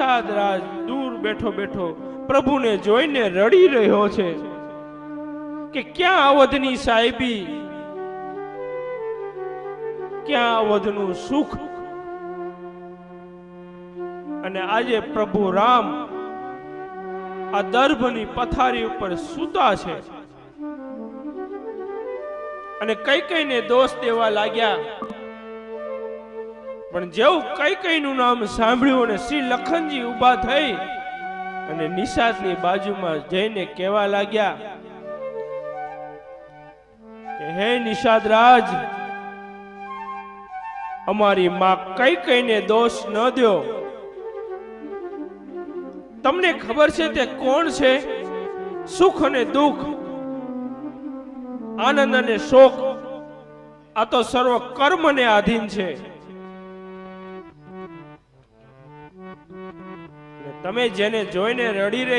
નિષાદ રાજ દૂર બેઠો બેઠો પ્રભુને જોઈને રડી રહ્યો છે કે ક્યાં અવધની સાહેબી? ક્યાં અવધનું સુખ? અને આજે પ્રભુ રામ આ દર્ભની પથારી ઉપર સૂતા છે. અને કઈ કઈને દોષ દેવા લાગ્યા? પણ જેવું કઈ કઈનું નામ સાંભળ્યું અને શ્રી લખનજી ઊભા થઈ અને નિષાદની બાજુમાં જઈને કહેવા લાગ્યા કે, હે નિષાદ રાજ અમારી માં કઈ કઈને દોષ ન દ્યો. તમને ખબર છે તે કોણ છે? સુખ અને દુઃખ, આનંદ અને શોક, આ તો સર્વ કર્મને આધીન છે. તમે જેને જોઈને રડી રહ્યા